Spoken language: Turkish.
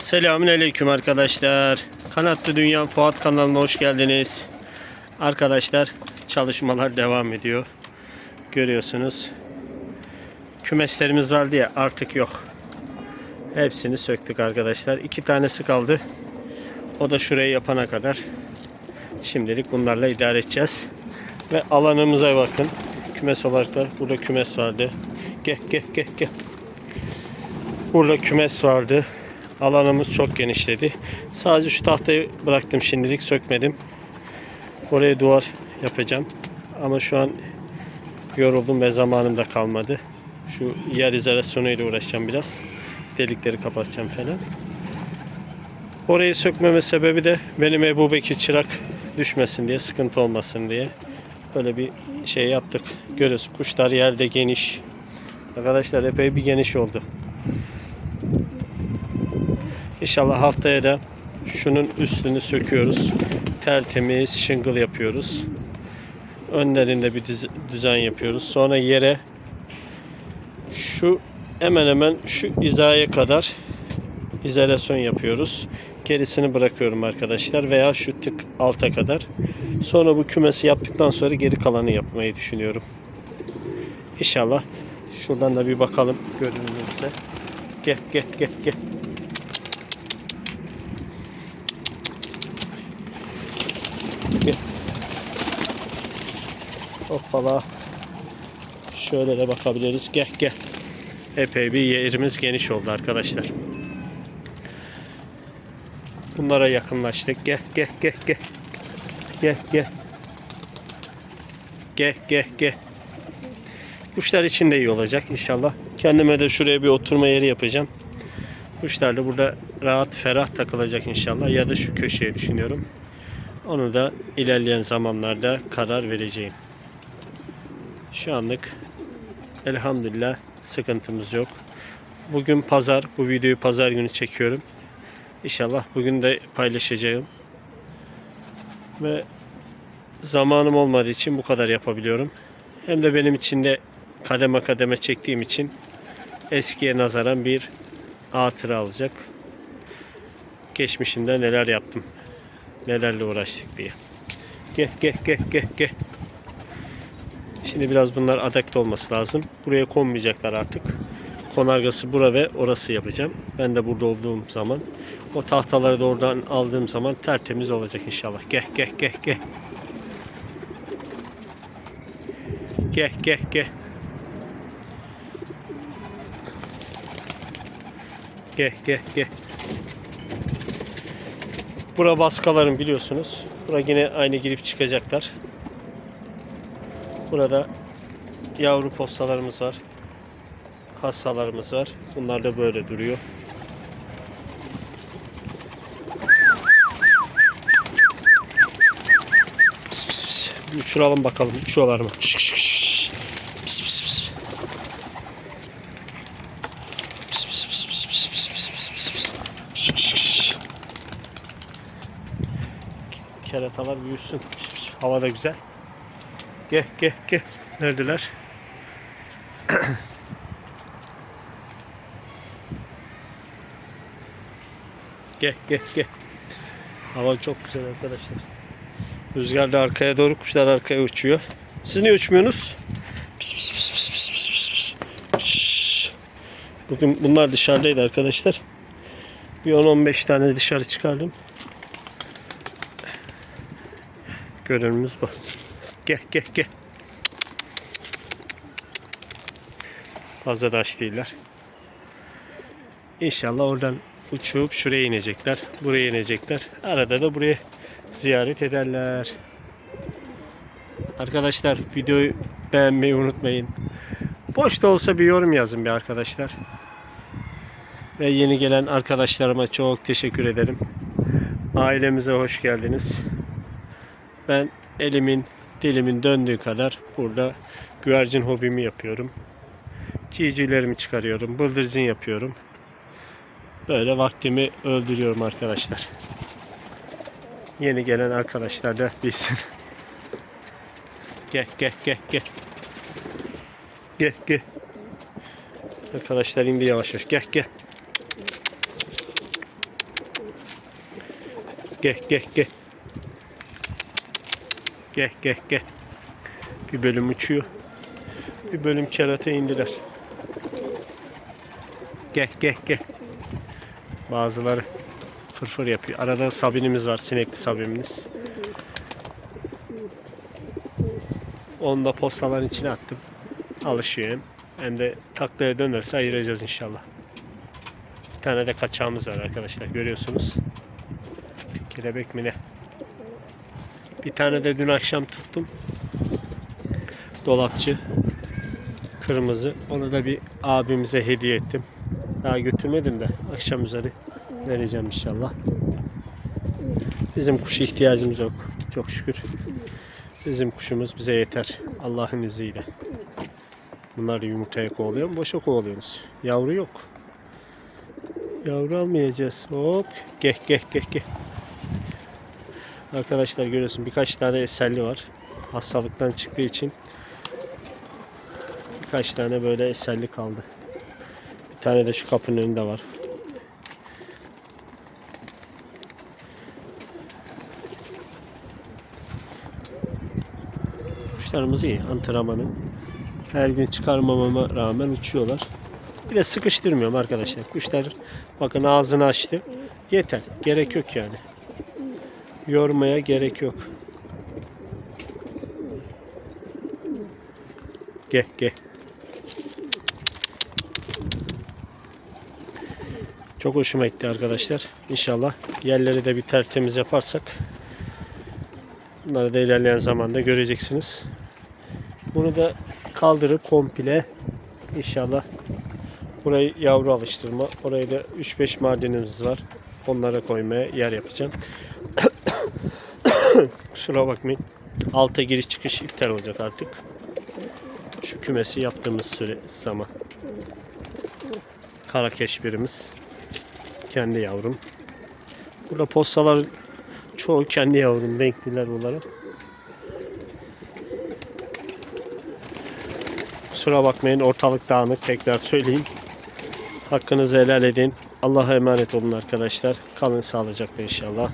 Selamünaleyküm arkadaşlar. Kanatlı Dünya Fuat kanalına hoş geldiniz. Arkadaşlar çalışmalar devam ediyor. Görüyorsunuz. Kümeslerimiz vardı ya artık yok. Hepsini söktük arkadaşlar. İki tanesi kaldı. O da şurayı yapana kadar. Şimdilik bunlarla idare edeceğiz. Ve alanımıza bakın. Kümes olarak da burada kümes vardı. Gel gel gel gel. Burada kümes vardı. Alanımız çok genişledi. Sadece şu tahtayı bıraktım şimdilik sökmedim. Oraya duvar yapacağım. Ama şu an yoruldum ve zamanım da kalmadı. Şu yer izolasyonuyla uğraşacağım biraz. Delikleri kapatacağım falan. Orayı sökmeme sebebi de benim Ebu Bekir çırak düşmesin diye, sıkıntı olmasın diye. Böyle bir şey yaptık. Görüyoruz kuşlar yerde geniş. Arkadaşlar epey bir geniş oldu. İnşallah haftaya da şunun üstünü söküyoruz. Tertemiz şıngıl yapıyoruz. Önlerinde bir düz- düzen yapıyoruz. Sonra yere şu hemen hemen şu hizaya kadar izolasyon yapıyoruz. Gerisini bırakıyorum arkadaşlar veya şu tık alta kadar. Sonra bu kümesi yaptıktan sonra geri kalanı yapmayı düşünüyorum. İnşallah şuradan da bir bakalım görünümüzde. Gel gel gel gel. Gel. Hoppala. Şöyle de bakabiliriz. Gel gel. Epey bir yerimiz geniş oldu arkadaşlar. Bunlara yakınlaştık. Gel gel gel gel. Gel gel. Gel gel gel. Kuşlar için de iyi olacak inşallah. Kendime de şuraya bir oturma yeri yapacağım. Kuşlar da burada rahat ferah takılacak inşallah. Ya da şu köşeye düşünüyorum. Onu da ilerleyen zamanlarda karar vereceğim. Şu anlık elhamdülillah sıkıntımız yok. Bugün pazar. Bu videoyu pazar günü çekiyorum. İnşallah bugün de paylaşacağım. Ve zamanım olmadığı için bu kadar yapabiliyorum. Hem de benim için de kademe kademe çektiğim için eskiye nazaran bir hatıra olacak. Geçmişimde neler yaptım, nelerle uğraştık diye. Gel gel gel gel gel. Şimdi biraz bunlar adapte olması lazım. Buraya konmayacaklar artık. Konargası bura ve orası yapacağım. Ben de burada olduğum zaman o tahtaları da oradan aldığım zaman tertemiz olacak inşallah. Gel gel gel gel. Gel gel gel. Gel gel gel. Bura baskalarım biliyorsunuz. Bura yine aynı girip çıkacaklar. Burada yavru postalarımız var. Kassalarımız var. Bunlar da böyle duruyor. Pis pis pis. Uçuralım bakalım. Uçuyorlar mı? Şık şık şık. Şık şık. Keratalar büyüsün. Hava da güzel. Gel gel gel. Neredeler? gel gel gel. Hava çok güzel arkadaşlar. Rüzgar da arkaya doğru, kuşlar arkaya uçuyor. Siz niye uçmuyorsunuz? Pis pis pis pis pis pis pis. Şşş. Bugün bunlar dışarıdaydı arkadaşlar. Bir 10-15 tane dışarı çıkardım. Görünümüz bu. Gel gel gel. Fazla da aç değiller. İnşallah oradan uçup şuraya inecekler. Buraya inecekler. Arada da buraya ziyaret ederler. Arkadaşlar videoyu beğenmeyi unutmayın. Boş da olsa bir yorum yazın bir arkadaşlar. Ve yeni gelen arkadaşlarıma çok teşekkür ederim. Ailemize hoş geldiniz. Ben elimin dilimin döndüğü kadar burada güvercin hobimi yapıyorum. Civcivlerimi çıkarıyorum. Bıldırcın yapıyorum. Böyle vaktimi öldürüyorum arkadaşlar. Yeni gelen arkadaşlar da bilsin. Gel gel gel gel. Gel gel. Arkadaşlar indi yavaş yavaş. Gel gel. gel gel gel. Gel gel gel. Bir bölüm uçuyor. Bir bölüm kerate indiler. Gel gel gel. Bazıları fırfır yapıyor. Arada sabinimiz var. Sinekli sabinimiz. Onu da postaların içine attım. Alışıyor hem. Hem de taklaya dönerse ayıracağız inşallah. Bir tane de kaçağımız var arkadaşlar. Görüyorsunuz. Kelebek mi ne? Bir tane de dün akşam tuttum. Dolapçı. Kırmızı. Onu da bir abimize hediye ettim. Daha götürmedim de akşam üzeri vereceğim inşallah. Bizim kuşa ihtiyacımız yok. Çok şükür. Bizim kuşumuz bize yeter. Allah'ın izniyle. Bunlar yumurtaya kovalıyor mu? Boşa kovalıyoruz. Yavru yok. Yavru almayacağız. Hop. Geh geh geh geh. Arkadaşlar görüyorsun birkaç tane eserli var. Hastalıktan çıktığı için birkaç tane böyle eserli kaldı. Bir tane de şu kapının önünde var. Kuşlarımız iyi. Antrenmanı. Her gün çıkarmamama rağmen uçuyorlar. Bir de sıkıştırmıyorum arkadaşlar. Kuşlar bakın ağzını açtı. Yeter. Gerek yok yani. Yormaya gerek yok. Gel gel. Çok hoşuma gitti arkadaşlar. İnşallah yerleri de bir tertemiz yaparsak bunları da ilerleyen zamanda göreceksiniz. Bunu da kaldırıp komple inşallah burayı yavru alıştırma. Oraya da 3-5 madenimiz var. Onlara koymaya yer yapacağım. Kusura bakmayın. Alta giriş çıkış iptal olacak artık. Şu kümesi yaptığımız süre zaman. Kara keşbirimiz. Kendi yavrum. Burada postalar çoğu kendi yavrum. Renkliler olarak. Kusura bakmayın ortalık dağınık tekrar söyleyeyim. Hakkınızı helal edin. Allah'a emanet olun arkadaşlar. Kalın sağlıcakla inşallah.